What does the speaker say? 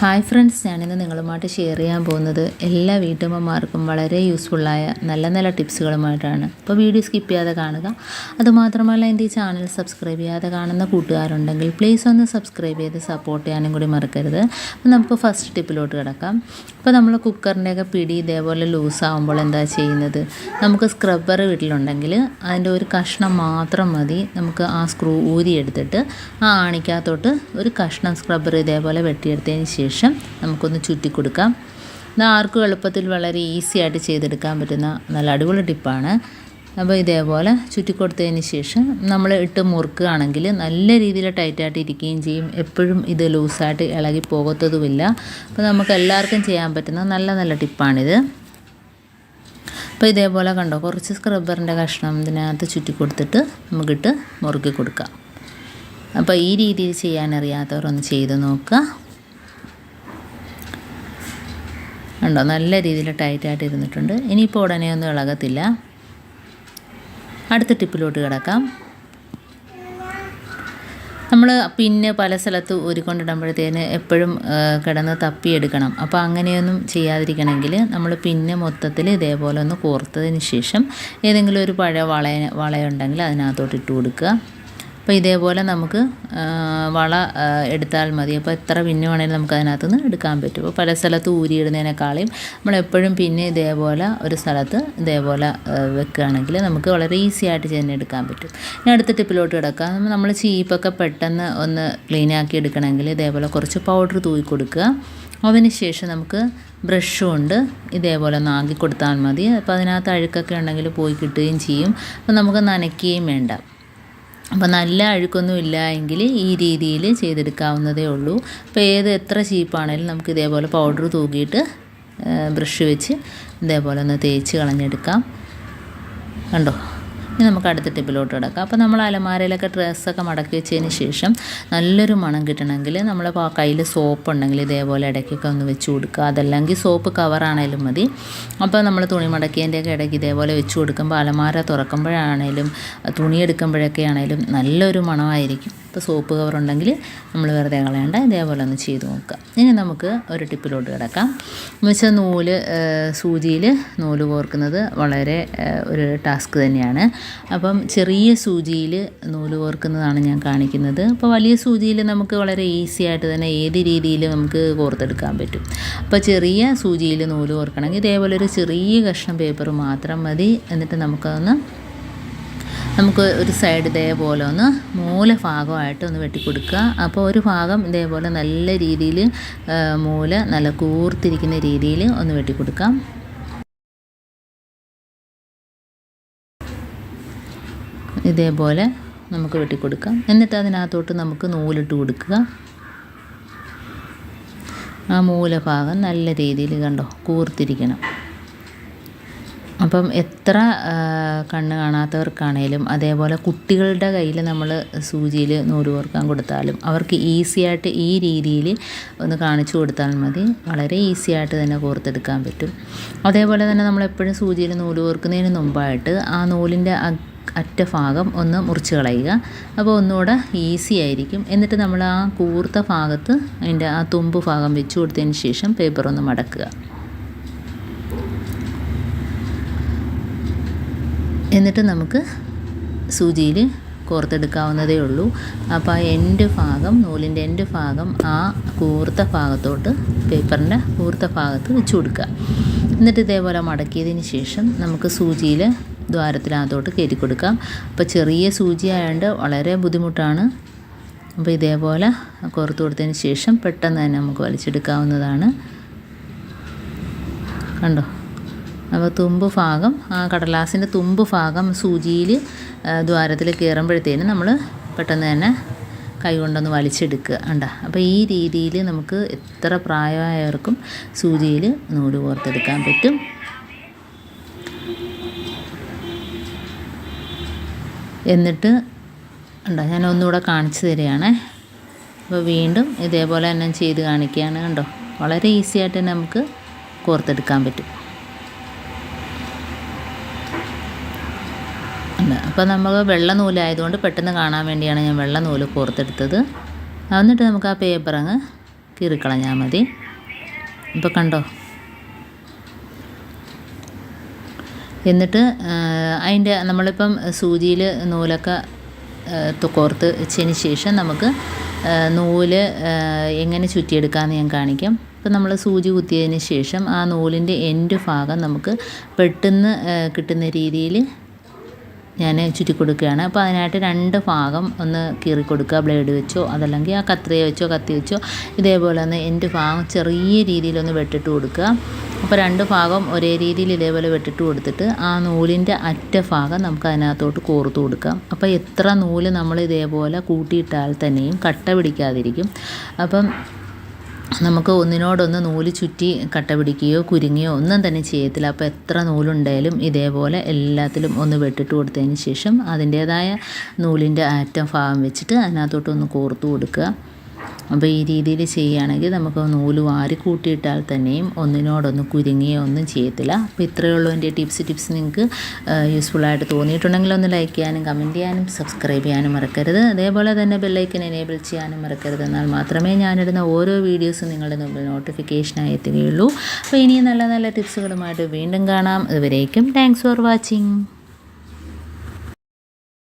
Hi friends ഞാനിന്ന് നിങ്ങളുമായിട്ട് share ചെയ്യാൻ പോകുന്നത് എല്ലാ വീട്ടമ്മമാർക്കും വളരെ യൂസ്ഫുള്ളായ നല്ല നല്ല ടിപ്സുകളുമായിട്ടാണ് അപ്പോൾ വീഡിയോ സ്കിപ്പ് ചെയ്യാതെ കാണുക. അതുമാത്രമല്ല എന്റെ ഈ ചാനൽ സബ്സ്ക്രൈബ് ചെയ്യാതെ കാണുന്ന കൂട്ടുകാരുണ്ടെങ്കിൽ പ്ലീസ് ഒന്ന് സബ്സ്ക്രൈബ് ചെയ്ത് സപ്പോർട്ട് ചെയ്യാനും കൂടി മറക്കരുത്. അപ്പോൾ നമുക്ക് ഫസ്റ്റ് ടിപ്പിലോട്ട് കിടക്കാം. അപ്പോൾ നമ്മൾ കുക്കറിന്റെയൊക്കെ പിടി ഇതേപോലെ ലൂസാകുമ്പോൾ എന്താ ചെയ്യുന്നത്? നമുക്ക് സ്ക്രബ്ബർ വീട്ടിലുണ്ടെങ്കിൽ അതിന്റെ ഒരു കഷ്ണം മാത്രം മതി. നമുക്ക് ആ സ്ക്രൂ ഊരിയെടുത്തിട്ട് ആ ആണിക്കകത്തോട്ട് ഒരു കഷ്ണം സ്ക്രബ്ബർ ഇതേപോലെ വെട്ടിയെടുത്തതിന് ശേഷം നമുക്കൊന്ന് ചുറ്റി കൊടുക്കാം ഇത് ആർക്കും എളുപ്പത്തിൽ വളരെ ഈസി ആയിട്ട് ചെയ്തെടുക്കാൻ പറ്റുന്ന നല്ല അടിപൊളി ടിപ്പാണ്. അപ്പോൾ ഇതേപോലെ ചുറ്റി കൊടുത്തതിന് ശേഷം നമ്മൾ ഇട്ട് മുറുക്കുകയാണെങ്കിൽ നല്ല രീതിയിൽ ടൈറ്റായിട്ട് ഇരിക്കുകയും ചെയ്യും. എപ്പോഴും ഇത് ലൂസായിട്ട് ഇളകി പോകത്തതുമില്ല. അപ്പോൾ നമുക്ക് എല്ലാവർക്കും ചെയ്യാൻ പറ്റുന്ന നല്ല നല്ല ടിപ്പാണിത്. അപ്പോൾ ഇതേപോലെ കണ്ടോ കുറച്ച് സ്ക്രബ്ബറിന്റെ കഷ്ണം ഇതിനകത്ത് ചുറ്റി കൊടുത്തിട്ട് നമുക്കിട്ട് മുറുക്കി കൊടുക്കാം. അപ്പോൾ ഈ രീതിയിൽ ഒന്ന് ചെയ്ത് നോക്കുക. ഉണ്ടോ നല്ല രീതിയിൽ ടൈറ്റായിട്ട് ഇരുന്നിട്ടുണ്ട്. ഇനിയിപ്പോൾ ഉടനെ ഒന്നും ഇളകത്തില്ല. അടുത്ത ടിപ്പിലോട്ട് കിടക്കാം. നമ്മൾ പിന്നെ പല സ്ഥലത്ത് ഊരിക്കൊണ്ടിടുമ്പോഴത്തേന് എപ്പോഴും കിടന്ന് തപ്പിയെടുക്കണം. അപ്പോൾ അങ്ങനെയൊന്നും ചെയ്യാതിരിക്കണമെങ്കിൽ നമ്മൾ പിന്നെ മൊത്തത്തിൽ ഇതേപോലെ ഒന്ന് കോർത്തതിന് ശേഷം ഏതെങ്കിലും ഒരു പഴയ വളയ വളയുണ്ടെങ്കിൽ അതിനകത്തോട്ട് ഇട്ട് കൊടുക്കുക. അപ്പോൾ ഇതേപോലെ നമുക്ക് വള എടുത്താൽ മതി. അപ്പോൾ എത്ര പിന്നെ വേണമെങ്കിലും നമുക്ക് അതിനകത്ത് നിന്ന് എടുക്കാൻ പറ്റും. അപ്പോൾ പല സ്ഥലത്ത് ഊരിയിടുന്നതിനേക്കാളും നമ്മളെപ്പോഴും പിന്നെ ഇതേപോലെ ഒരു സ്ഥലത്ത് ഇതേപോലെ വെക്കുകയാണെങ്കിൽ നമുക്ക് വളരെ ഈസി ആയിട്ട് തന്നെ എടുക്കാൻ പറ്റും. ഞാൻ അടുത്ത ടിപ്പിലോട്ട് കിടക്കാം. നമ്മൾ ചീപ്പൊക്കെ പെട്ടെന്ന് ഒന്ന് ക്ലീൻ ആക്കി എടുക്കണമെങ്കിൽ ഇതേപോലെ കുറച്ച് പൗഡർ തൂക്കി കൊടുക്കുക. അതിനുശേഷം നമുക്ക് ബ്രഷും ഉണ്ട് ഇതേപോലെ ഒന്ന് നാക്കി കൊടുത്താൽ മതി. അപ്പോൾ അതിനകത്ത് അഴുക്കൊക്കെ ഉണ്ടെങ്കിൽ പോയി കിട്ടുകയും ചെയ്യും. അപ്പോൾ നമുക്ക് നനയ്ക്കുകയും വേണ്ട. അപ്പോൾ നല്ല അഴുക്കൊന്നും ഇല്ല എങ്കിൽ ഈ രീതിയിൽ ചെയ്തെടുക്കാവുന്നതേ ഉള്ളൂ. അപ്പോൾ ഏത് എത്ര ചീപ്പാണെങ്കിലും നമുക്ക് ഇതേപോലെ പൗഡർ തൂക്കിയിട്ട് ബ്രഷ് വെച്ച് ഇതേപോലെ ഒന്ന് തേച്ച് കളഞ്ഞെടുക്കാം. കണ്ടോ? ഇനി നമുക്ക് അടുത്ത ടിപ്പിലോട്ട് കിടക്കാം. അപ്പോൾ നമ്മൾ അലമാരയിലൊക്കെ ഡ്രസ്സൊക്കെ മടക്കി വെച്ചതിന് ശേഷം നല്ലൊരു മണം കിട്ടണമെങ്കിൽ നമ്മൾ കയ്യിൽ സോപ്പ് ഉണ്ടെങ്കിൽ ഇതേപോലെ ഇടയ്ക്കൊക്കെ ഒന്ന് വെച്ച് കൊടുക്കുക. അതല്ലെങ്കിൽ സോപ്പ് കവറാണേലും മതി. അപ്പോൾ നമ്മൾ തുണി മടക്കിയതിന്റെയൊക്കെ ഇടയ്ക്ക് ഇതേപോലെ വെച്ച് കൊടുക്കുമ്പോൾ അലമാര തുറക്കുമ്പോഴാണേലും തുണി എടുക്കുമ്പോഴൊക്കെ ആണേലും നല്ലൊരു മണമായിരിക്കും. ഇപ്പോൾ സോപ്പ് കവർ ഉണ്ടെങ്കിൽ നമ്മൾ വെറുതെ കളയണ്ട. ഇതേപോലെ ഒന്ന് ചെയ്ത് നോക്കുക. ഇനി നമുക്ക് ഒരു ടിപ്പിലോട്ട് കിടക്കാം. എന്ന് വെച്ചാൽ നൂൽ സൂചിയിൽ നൂൽ കോർക്കുന്നത് വളരെ ഒരു ടാസ്ക് തന്നെയാണ്. അപ്പം ചെറിയ സൂചിയിൽ നൂൽ കോർക്കുന്നതാണ് ഞാൻ കാണിക്കുന്നത്. അപ്പോൾ വലിയ സൂചിയിൽ നമുക്ക് വളരെ ഈസി ആയിട്ട് തന്നെ ഏത് രീതിയിൽ നമുക്ക് കോർത്തെടുക്കാൻ പറ്റും. അപ്പോൾ ചെറിയ സൂചിയിൽ നൂൽ കോർക്കണമെങ്കിൽ ഇതേപോലെ ഒരു ചെറിയ കഷ്ണം പേപ്പർ മാത്രം മതി. എന്നിട്ട് നമുക്കതൊന്ന് നമുക്ക് ഒരു സൈഡ് ഇതേപോലെ ഒന്ന് മൂല ഭാഗമായിട്ട് ഒന്ന് വെട്ടിക്കൊടുക്കുക. അപ്പോൾ ഒരു ഭാഗം ഇതേപോലെ നല്ല രീതിയിൽ മൂല നല്ല കൂർത്തിരിക്കുന്ന രീതിയിൽ ഒന്ന് വെട്ടിക്കൊടുക്കാം. ഇതേപോലെ നമുക്ക് വെട്ടിക്കൊടുക്കാം. എന്നിട്ട് അതിനകത്തോട്ട് നമുക്ക് നൂലിട്ട് കൊടുക്കുക. ആ മൂലഭാഗം നല്ല രീതിയിൽ കണ്ടോ കൂർത്തിരിക്കണം. അപ്പം എത്ര കണ്ണ് കാണാത്തവർക്കാണേലും അതേപോലെ കുട്ടികളുടെ കയ്യിൽ നമ്മൾ സൂചിയിൽ നൂൽ കോർക്കാൻ കൊടുത്താലും അവർക്ക് ഈസി ആയിട്ട് ഈ രീതിയിൽ ഒന്ന് കാണിച്ചു കൊടുത്താൽ മതി. വളരെ ഈസി ആയിട്ട് തന്നെ കോർത്തെടുക്കാൻ പറ്റും. അതേപോലെ തന്നെ നമ്മളെപ്പോഴും സൂചിയിൽ നൂൽ കോർക്കുന്നതിന് മുമ്പായിട്ട് ആ നൂലിന്റെ അറ്റ ഭാഗം ഒന്ന് മുറിച്ച് കളയുക. അപ്പോൾ ഒന്നുകൂടെ ഈസി ആയിരിക്കും. എന്നിട്ട് നമ്മൾ ആ കൂർത്ത ഭാഗത്ത് അതിന്റെ ആ തുമ്പ് ഭാഗം വെച്ച് കൊടുത്തതിന് ശേഷം പേപ്പർ ഒന്ന് മടക്കുക. എന്നിട്ട് നമുക്ക് സൂചിയിൽ കോർത്തെടുക്കാവുന്നതേ ഉള്ളൂ. അപ്പോൾ ആ എൻഡ് ഭാഗം നൂലിന്റെ എൻഡ് ഭാഗം ആ കൂർത്ത ഭാഗത്തോട്ട് പേപ്പറിന്റെ കൂർത്ത ഭാഗത്ത് വെച്ച് കൊടുക്കുക. എന്നിട്ട് ഇതേപോലെ മടക്കിയതിന് ശേഷം നമുക്ക് സൂചിയിൽ ദ്വാരത്തിനകത്തോട്ട് കയറ്റി കൊടുക്കാം. അപ്പോൾ ചെറിയ സൂചി ആയതുകൊണ്ട് വളരെ ബുദ്ധിമുട്ടാണ്. അപ്പോൾ ഇതേപോലെ കോർത്ത് കൊടുത്തതിന് ശേഷം പെട്ടെന്ന് തന്നെ നമുക്ക് വലിച്ചെടുക്കാവുന്നതാണ്. കണ്ടോ? അപ്പോൾ തുമ്പ് ഭാഗം ആ കടലാസിന്റെ തുമ്പ് ഭാഗം സൂചിയിൽ ദ്വാരത്തിൽ കയറുമ്പോഴത്തേനും നമ്മൾ പെട്ടെന്ന് തന്നെ കൈ കൊണ്ടൊന്ന് വലിച്ചെടുക്കുക. ഉണ്ട അപ്പോൾ ഈ രീതിയിൽ നമുക്ക് എത്ര പ്രായമായവർക്കും സൂചിയിൽ നൂൽ കോർത്തെടുക്കാൻ പറ്റും. എന്നിട്ട് ഉണ്ടോ ഞാൻ ഒന്നുകൂടെ കാണിച്ചു തരികയാണേ. അപ്പോൾ വീണ്ടും ഇതേപോലെ തന്നെ ചെയ്ത് കാണിക്കുകയാണ്. കണ്ടോ? വളരെ ഈസി ആയിട്ട് തന്നെ നമുക്ക് കോർത്തെടുക്കാൻ പറ്റും. അപ്പോൾ നമ്മൾ വെള്ള നൂലായതുകൊണ്ട് പെട്ടെന്ന് കാണാൻ വേണ്ടിയാണ് ഞാൻ വെള്ള നൂൽ കോർത്തെടുത്തത്. എന്നിട്ട് നമുക്ക് ആ പേപ്പർ അങ്ങ് കീറിക്കളഞ്ഞാൽ മതി. ഇപ്പോൾ കണ്ടോ? എന്നിട്ട് അതിന്റെ നമ്മളിപ്പം സൂചിയിൽ നൂലൊക്കെ കോർത്ത് വെച്ചതിന് ശേഷം നമുക്ക് നൂൽ എങ്ങനെ ചുറ്റിയെടുക്കാമെന്ന് ഞാൻ കാണിക്കാം. ഇപ്പം നമ്മൾ സൂചി കുത്തിയതിന് ശേഷം ആ നൂലിന്റെ എൻഡ് ഭാഗം നമുക്ക് പെട്ടെന്ന് കിട്ടുന്ന രീതിയിൽ ഞാൻ ചുറ്റി കൊടുക്കുകയാണ്. അപ്പോൾ അതിനായിട്ട് രണ്ട് ഭാഗം ഒന്ന് കീറി കൊടുക്കുക. ബ്ലേഡ് വെച്ചോ അതല്ലെങ്കിൽ ആ കത്രിക വെച്ചോ കത്തി വെച്ചോ ഇതേപോലെ ഒന്ന് എന്റെ ഭാഗം ചെറിയ രീതിയിലൊന്ന് വെട്ടിട്ട് കൊടുക്കുക. അപ്പോൾ രണ്ട് ഭാഗം ഒരേ രീതിയിൽ ഇതേപോലെ വെട്ടിട്ട് കൊടുത്തിട്ട് ആ നൂലിന്റെ അറ്റ ഭാഗം നമുക്ക് അതിനകത്തോട്ട് കോർത്ത് കൊടുക്കാം. അപ്പോൾ എത്ര നൂൽ നമ്മൾ ഇതേപോലെ കൂട്ടിയിട്ടാൽ തന്നെയും കട്ട പിടിക്കാതിരിക്കും. അപ്പം നമുക്ക് ഒന്നിനോടൊന്ന് നൂൽ ചുറ്റി കട്ട പിടിക്കുകയോ കുരുങ്ങുകയോ ഒന്നും തന്നെ ചെയ്യത്തില്ല. അപ്പോൾ എത്ര നൂലുണ്ടായാലും ഇതേപോലെ എല്ലാത്തിലും ഒന്ന് വെട്ടിട്ട് കൊടുത്തതിന് ശേഷം അതിന്റേതായ നൂലിന്റെ അറ്റം ഭാഗം വെച്ചിട്ട് അതിനകത്തോട്ടൊന്ന് കോർത്ത് കൊടുക്കുക. അപ്പോൾ ഈ രീതിയിൽ ചെയ്യുകയാണെങ്കിൽ നമുക്ക് നൂൽ വാരി കൂട്ടിയിട്ടാൽ തന്നെയും ഒന്നിനോടൊന്ന് കുരുങ്ങുകയോ ഒന്നും ചെയ്യത്തില്ല. അപ്പോൾ ഇത്രയേ ഉള്ളൂ എന്റെ ടിപ്സ്. ടിപ്സ് നിങ്ങൾക്ക് യൂസ്ഫുള്ളായിട്ട് തോന്നിയിട്ടുണ്ടെങ്കിൽ ഒന്ന് ലൈക്ക് ചെയ്യാനും കമന്റ് ചെയ്യാനും സബ്സ്ക്രൈബ് ചെയ്യാനും മറക്കരുത്. അതേപോലെ തന്നെ ബെല്ലൈക്കൻ എനേബിൾ ചെയ്യാനും മറക്കരുത്. എന്നാൽ മാത്രമേ ഞാനിടുന്ന ഓരോ വീഡിയോസും നിങ്ങളുടെ മുമ്പിൽ നോട്ടിഫിക്കേഷനായി എത്തുകയുള്ളൂ. അപ്പോൾ ഇനിയും നല്ല നല്ല ടിപ്സുകളുമായിട്ട് വീണ്ടും കാണാം. ഇതുവരേക്കും താങ്ക്സ് ഫോർ വാച്ചിങ്